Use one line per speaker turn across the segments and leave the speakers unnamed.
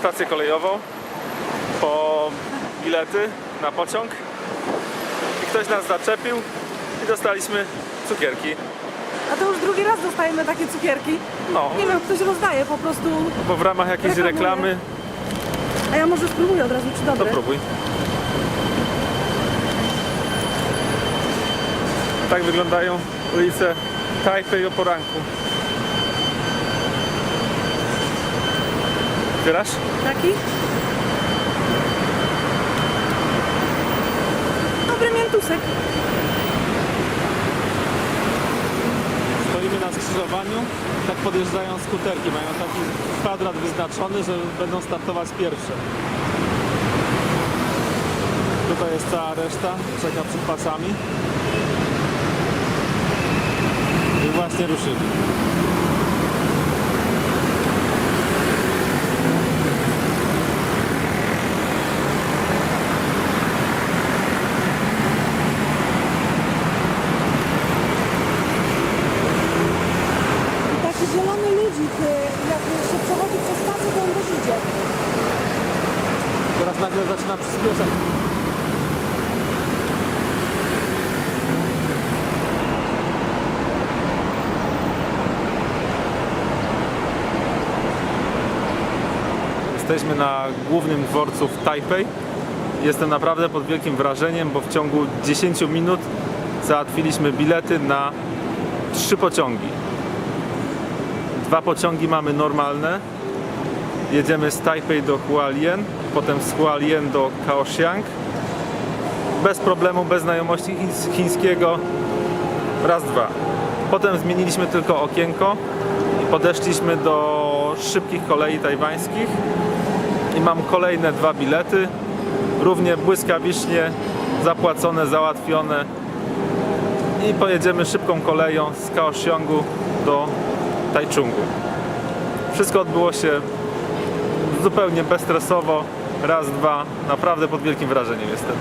Stację kolejową po bilety na pociąg i ktoś nas zaczepił i dostaliśmy cukierki.
A to już drugi raz dostajemy takie cukierki.
No,
Nie wiem, ktoś rozdaje po prostu.
bo w ramach jakiejś
Reklamuje.
reklamy
A ja może spróbuję od razu, czy
to
dobre.
próbuj. Tak wyglądają ulice Tajpej o poranku. Otwierasz?
Taki? Dobry miętusek.
Stoimy na skrzyżowaniu, tak podjeżdżają skuterki, mają taki kwadrat wyznaczony, że będą startować pierwsze. Tutaj jest cała reszta, czeka przed pasami. I właśnie ruszyli.
Taki zielony ludzik, y, jak się przechodzi przez stację, to on też idzie.
Teraz nagle zaczyna przyspieszać. Jesteśmy na głównym dworcu w Tajpej. Jestem naprawdę pod wielkim wrażeniem, bo w ciągu 10 minut załatwiliśmy bilety na trzy pociągi. Dwa pociągi mamy normalne, jedziemy z Tajpej do Hualien, potem z Hualien do Kaohsiung. Bez problemu, bez znajomości chińs- chińskiego. Raz, dwa. Potem zmieniliśmy tylko okienko i podeszliśmy do szybkich kolei tajwańskich. I mam kolejne dwa bilety. Równie błyskawicznie zapłacone, załatwione. I pojedziemy szybką koleją z Kaohsiungu do Taichungu. Wszystko odbyło się zupełnie bezstresowo. Raz, dwa. Naprawdę pod wielkim wrażeniem jestem.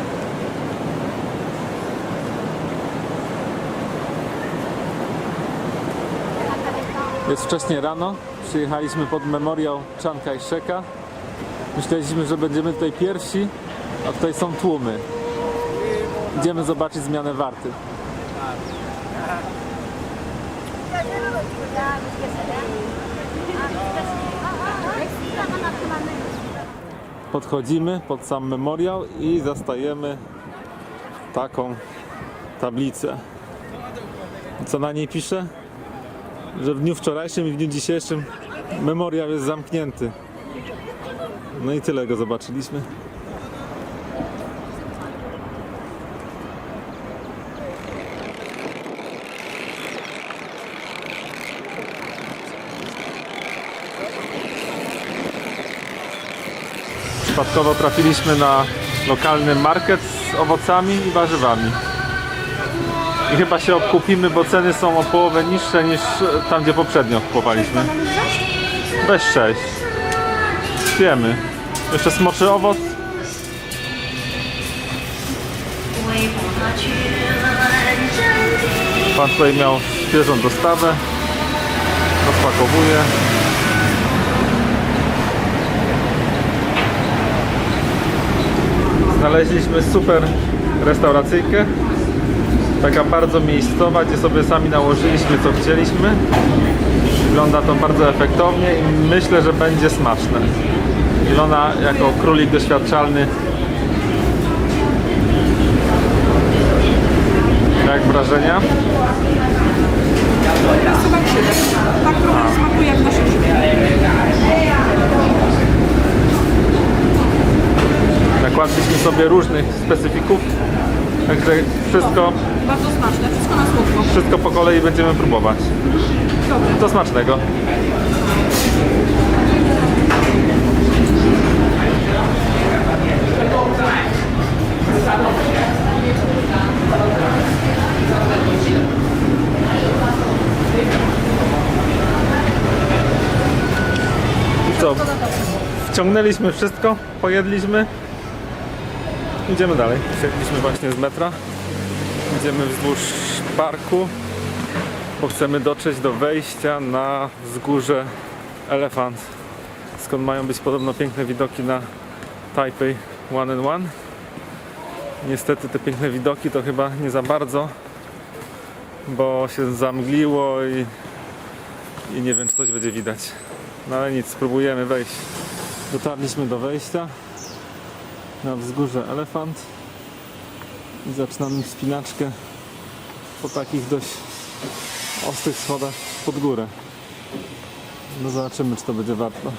Jest wcześnie rano. Przyjechaliśmy pod memoriał Chiang Kai-sheka. Myśleliśmy, że będziemy tutaj pierwsi, a tutaj są tłumy. Idziemy zobaczyć zmianę warty. Podchodzimy pod sam memoriał i zastajemy taką tablicę. Co na niej pisze? Że w dniu wczorajszym i w dniu dzisiejszym memoriał jest zamknięty. No i tyle go zobaczyliśmy. Przypadkowo trafiliśmy na lokalny market z owocami i warzywami. I chyba się obkupimy, bo ceny są o połowę niższe niż tam, gdzie poprzednio kupowaliśmy. Weź 6. Wiemy. Jeszcze smoczy owoc. Pan tutaj miał świeżą dostawę. Rozpakowuje. Znaleźliśmy super restauracyjkę. Taka bardzo miejscowa, gdzie sobie sami nałożyliśmy co chcieliśmy. Wygląda to bardzo efektownie i myślę, że będzie smaczne. Ilona jako królik doświadczalny. Jak wrażenia?
Krzywy. Tak trochę smakuje jak nasze.
Nakładliśmy sobie różnych specyfików. Także wszystko,
Bardzo smaczne, wszystko na słodko.
wszystko po kolei będziemy próbować.
Dobre.
Do smacznego. Co? Wciągnęliśmy wszystko, pojedliśmy. Idziemy dalej. Siedliśmy właśnie z metra. Idziemy wzdłuż parku bo chcemy dotrzeć do wejścia na wzgórze Elefant skąd mają być podobno piękne widoki na Taipei One and One. Niestety te piękne widoki to chyba nie za bardzo, bo się zamgliło i, i nie wiem czy coś będzie widać. No ale nic, spróbujemy wejść. Dotarliśmy do wejścia na wzgórze Elefant i zaczynamy wspinaczkę po takich dość ostrych schodach pod górę. No zobaczymy, czy to będzie warto.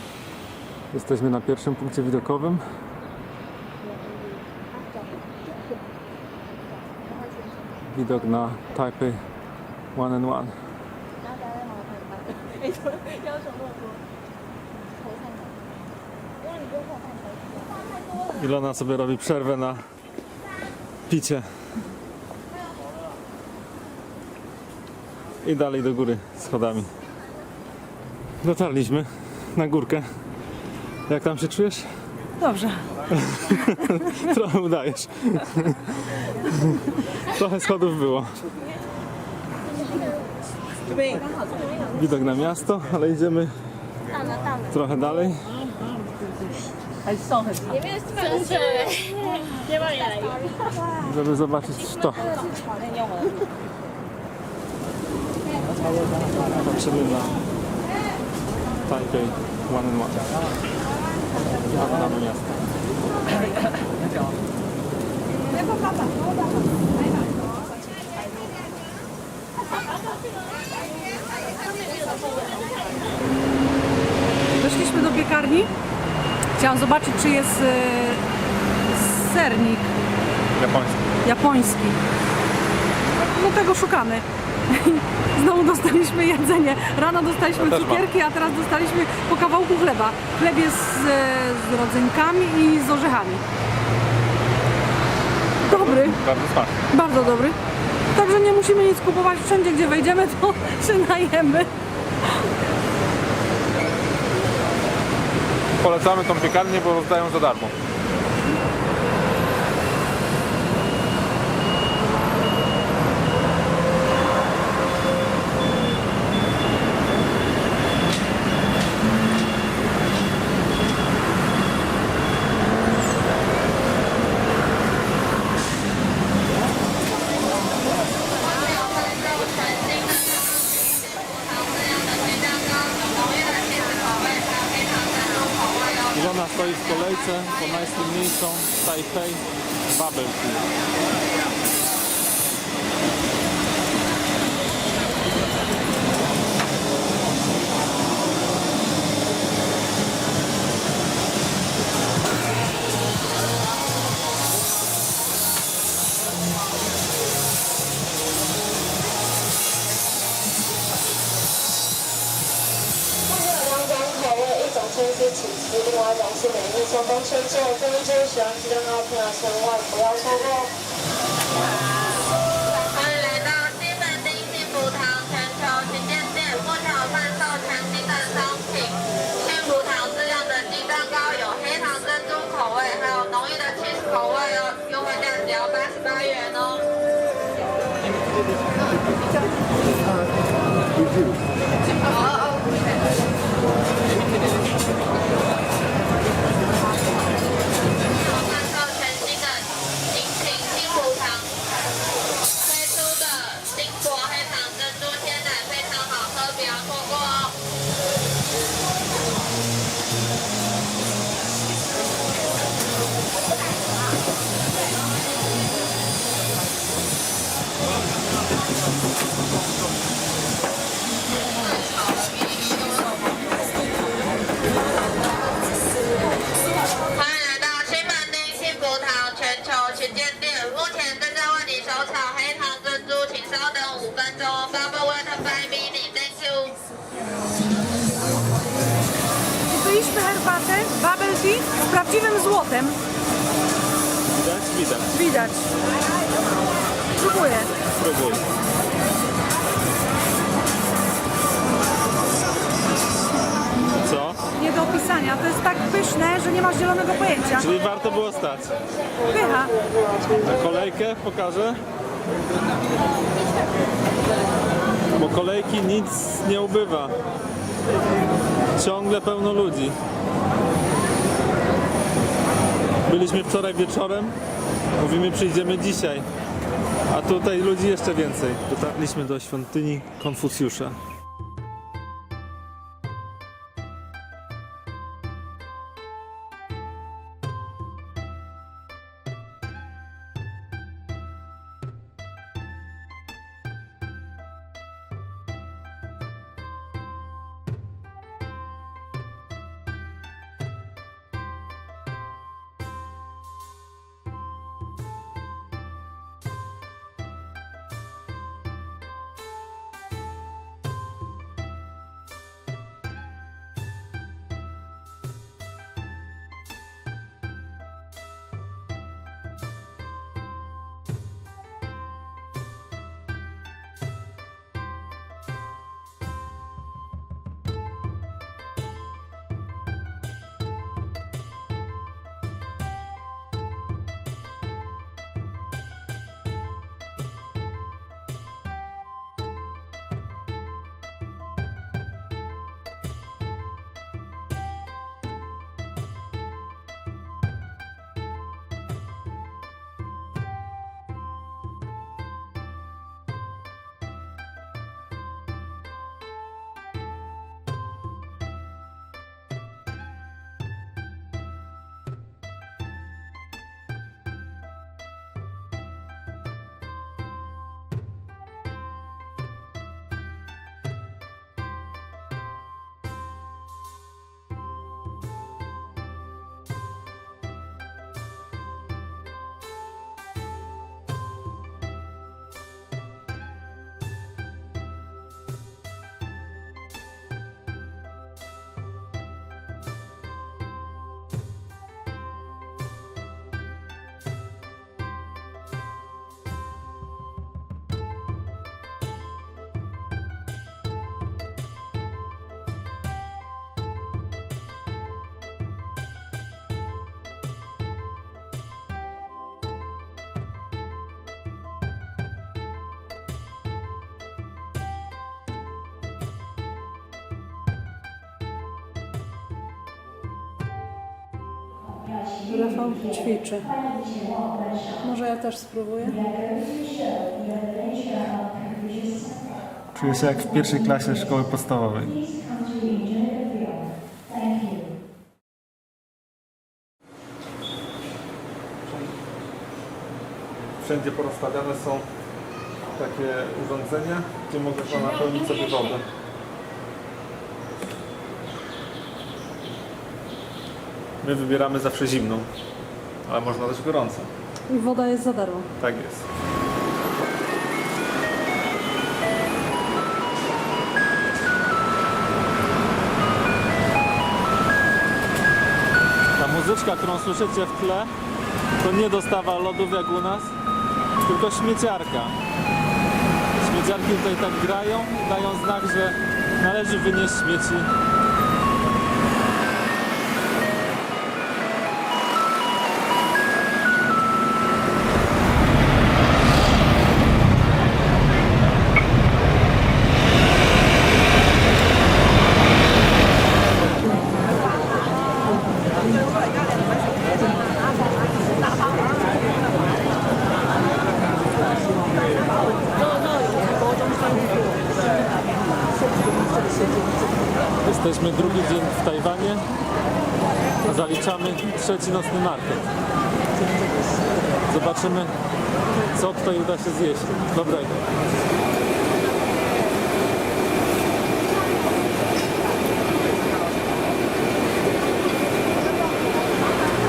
Jesteśmy na pierwszym punkcie widokowym. widok na Taipei One and One. Ilona sobie robi przerwę na picie. I dalej do góry schodami. Dotarliśmy na górkę. Jak tam się czujesz?
Dobrze.
Trochę udajesz. Trochę schodów było. Widok na miasto, ale idziemy trochę dalej. Żeby zobaczyć to. Patrzymy na Taipei One and One. Panoramy miasta.
Weszliśmy do piekarni. Chciałam zobaczyć, czy jest e, sernik
Japoński.
japoński. No tego szukamy. Znowu dostaliśmy jedzenie. Rano dostaliśmy
Ja
cukierki, a teraz dostaliśmy po kawałku chleba. Chleb jest z, z rodzynkami i z orzechami. Dobry,
Bardzo smaczny.
bardzo dobry. Także nie musimy nic kupować. Wszędzie, gdzie wejdziemy, to się najemy.
Polecamy tą piekarnię, bo rozdają za darmo. Ilona stoi w kolejce po najsłynniejszą Taipei Bubble Tea.
一定要感谢每一位下单车之的家人们这喜欢吃的朋友千万不要错过。
Widać. Widać.
Próbuję.
Spróbuj. Co?
Nie do opisania. To jest tak pyszne, że nie masz zielonego pojęcia.
Czyli warto było stać.
Pycha.
A kolejkę pokażę. Bo kolejki nic nie ubywa. Ciągle pełno ludzi. Byliśmy wczoraj wieczorem, mówimy przyjdziemy dzisiaj, a tutaj ludzi jeszcze więcej. Dotarliśmy do świątyni Konfucjusza.
Rafał ćwiczy. Może ja też spróbuję?
Czuję się jak w pierwszej klasie szkoły podstawowej. Wszędzie porozstawiane są takie urządzenia, gdzie można napełnić sobie wodę. My wybieramy zawsze zimną, ale można też gorącą.
I woda jest za darmo.
Tak jest. Ta muzyczka, którą słyszycie w tle, to nie dostawa lodów jak u nas, tylko śmieciarka. Śmieciarki tutaj tak grają i dają znak, że należy wynieść śmieci Jesteśmy drugi dzień w Tajwanie, a zaliczamy trzeci nocny market. Zobaczymy, co tutaj uda się zjeść dobrego.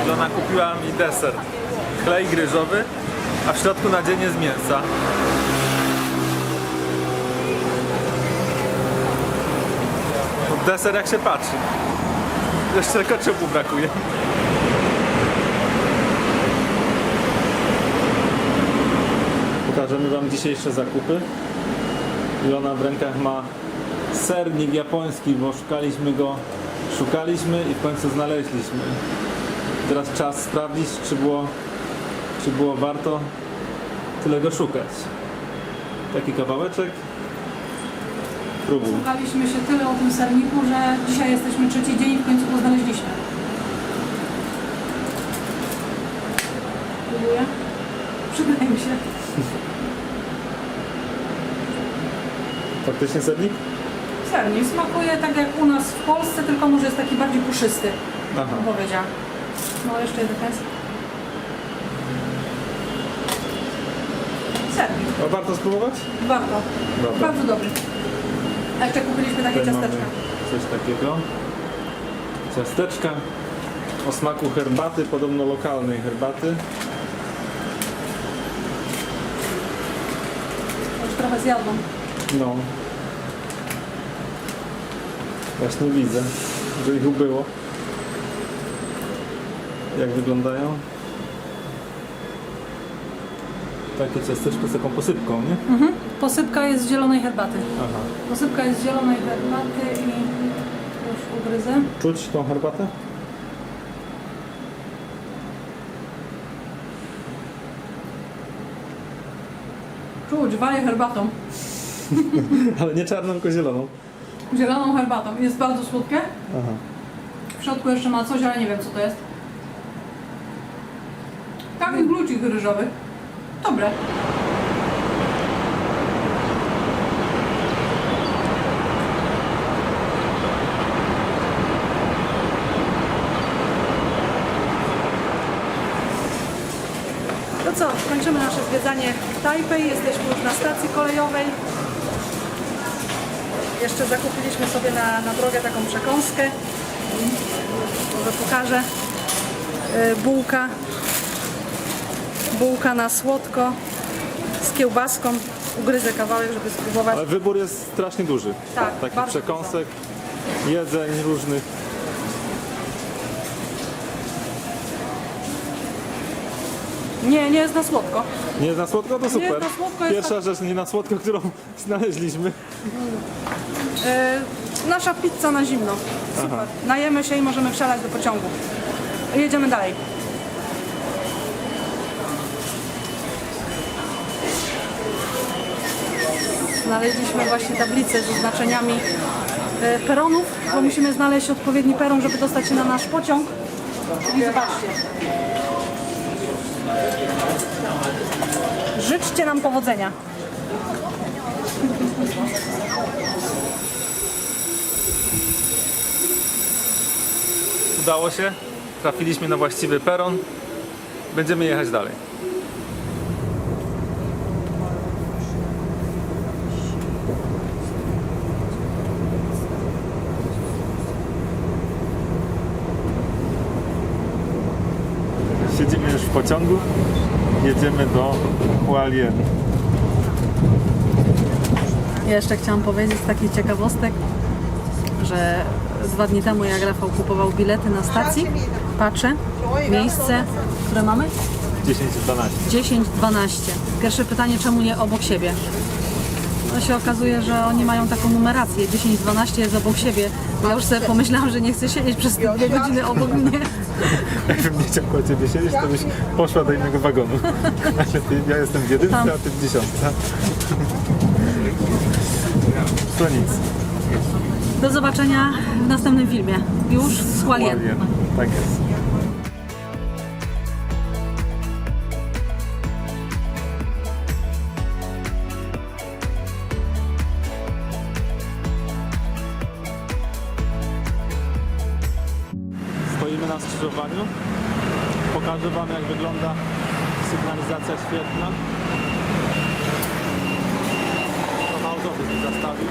Żona kupiła mi deser. Klej gryżowy, a w środku nadzienie z mięsa. Deser jak się patrzy. Jeszcze tylko brakuje. Pokażemy Wam dzisiejsze zakupy. Ilona w rękach ma sernik japoński, bo szukaliśmy go, szukaliśmy i w końcu znaleźliśmy. Teraz czas sprawdzić, czy było, czy było warto tyle go szukać. Taki kawałeczek. Próbuj.
Się tyle o tym serniku, że dzisiaj jesteśmy trzeci dzień i w końcu go znaleźliśmy. spróbuję. Przydaje mi się.
Faktycznie sernik?
Sernik smakuje tak jak u nas w Polsce, tylko może jest taki bardziej puszysty,
Aha.
bym powiedziała. No jeszcze jeden jest. Sernik,
A warto spróbować?
warto.
Dobra.
Bardzo dobry. A jeszcze kupiliśmy takie
Tutaj mamy
ciasteczka.
coś takiego. Ciasteczka o smaku herbaty, podobno lokalnej herbaty.
Już trochę zjadłam.
No. Właśnie widzę, że ich ubyło. Jak wyglądają? Takie ciasteczko z taką posypką, nie?
Mhm. Posypka jest z zielonej herbaty.
Aha.
Posypka jest z zielonej herbaty i już ugryzę.
Czuć tą herbatę?
Czuć, waje herbatą.
Ale nie czarną, tylko zieloną.
Zieloną herbatą. Jest bardzo słodkie.
Aha.
W środku jeszcze ma coś, ale nie wiem co to jest. Taki glucik ryżowy. Dobre. To co, kończymy nasze zwiedzanie Tajpej. Jesteśmy już na stacji kolejowej. Jeszcze zakupiliśmy sobie na, na drogę taką przekąskę. Może pokażę. Y, Bułka. Bułka na słodko z kiełbaską. Ugryzę kawałek, żeby spróbować.
Ale wybór jest strasznie duży.
Tak,
Takich
bardzo
przekąsek, jedzeń różnych.
Nie, nie jest na słodko.
Nie jest na słodko? To super.
na słodko, jest
Pierwsza rzecz nie na słodko, którą znaleźliśmy.
Y, nasza pizza na zimno. Super. Najemy się i możemy wsiadać do pociągu. Jedziemy dalej. Znaleźliśmy właśnie tablicę z oznaczeniami e, peronów, bo musimy znaleźć odpowiedni peron, żeby dostać się na nasz pociąg. I zobaczcie. Życzcie nam powodzenia.
Udało się. Trafiliśmy na właściwy peron. Będziemy jechać dalej. Siedzimy już w pociągu. Jedziemy do Hualien.
Ja jeszcze chciałam powiedzieć z takich ciekawostek, że dwa dni temu jak Rafał kupował bilety na stacji, patrzę, miejsce, które mamy?
10-12.
10-12. Pierwsze pytanie, czemu nie obok siebie? No się okazuje, że oni mają taką numerację, 10-12 jest obok siebie. Ja już sobie pomyślałam, że nie chcę siedzieć przez dwie godziny obok mnie.
Jakbym nie chciał koło ciebie siedzieć, to byś poszła do innego wagonu. Ale ty, ja jestem w jedynce, a ty w dziesiątce. To nic.
Do zobaczenia w następnym filmie. Już z. Hualien.
Tak jest. Skrzyżowaniu. Pokażę Wam jak wygląda sygnalizacja świetna. To autobus zastawił.